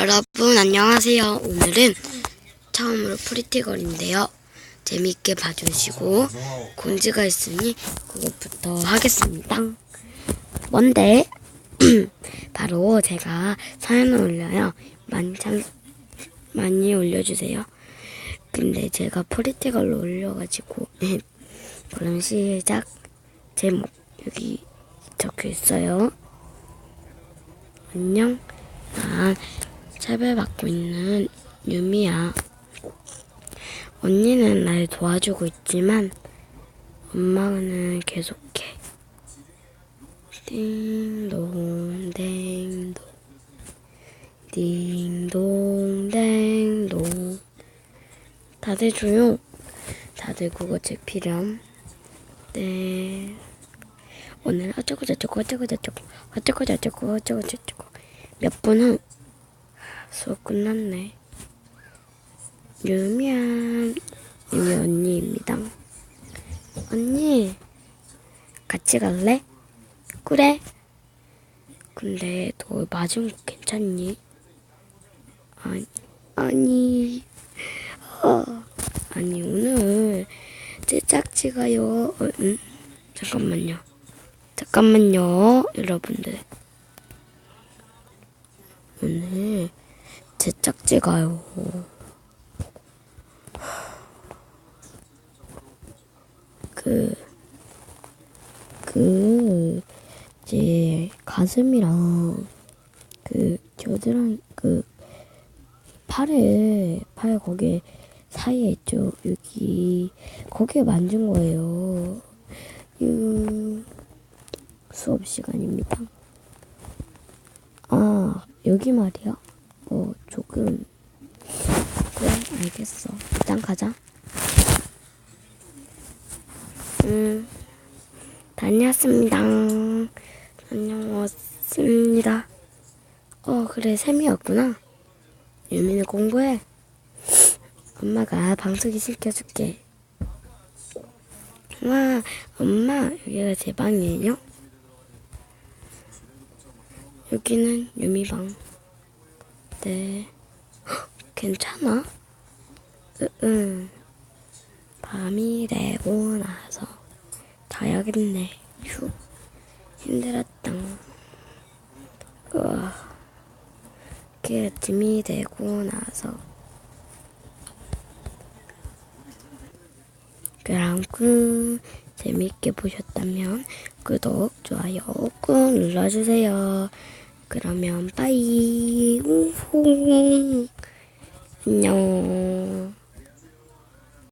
여러분 안녕하세요. 오늘은 처음으로 프리티걸인데요. 재미있게 봐주시고 공지가 있으니 그것부터 하겠습니다. 뭔데? 바로 제가 사연을 올려요. 많이 참 많이 올려주세요. 근데 제가 프리티걸로 올려가지고 그럼 시작 제목 여기 적혀 있어요. 안녕. 난 차별받고 있는 유미야. 언니는 날 도와주고 있지만 엄마는 계속해. 띵동 댕동 띵동 댕동 다들 조용. 다들 국어책 필요함. 네. 오늘 어쩌고 저쩌고 어쩌고 저쩌고 어쩌고 저쩌고 어쩌고 저쩌고 몇분후 수업 끝났네. 유미안 유미 언니입니다. 언니 같이 갈래? 그래. 근데 너 맞으면 괜찮니? 아니 아니 어, 아니 오늘 제 짝지가요. 어, 응? 잠깐만요. 잠깐만요, 여러분들. 오늘 제 짝지가요. 그, 그, 이제 가슴이랑 그 겨드랑이, 그 팔에, 팔 거기에 사이에 있죠. 여기, 거기에 만진 거예요. 유, 수업 시간입니다. 아, 여기 말이야? 어, 조금. 그래, 알겠어. 일단 가자. 음, 다녀왔습니다. 다녀왔습니다. 어, 그래, 샘이었구나. 유미는 공부해. 엄마가 방석이 시켜줄게. 와, 엄마, 여기가 제 방이에요? 여기는 유미 방. 네. 헉, 괜찮아? 으, 응. 밤이 되고 나서 자야겠네. 휴. 힘들었다. 우와. 이렇게 아침이 되고 나서 그럼 그 재밌게 보셨다면 구독, 좋아요 꾹 눌러주세요. 그러면 빠이 우후 안녕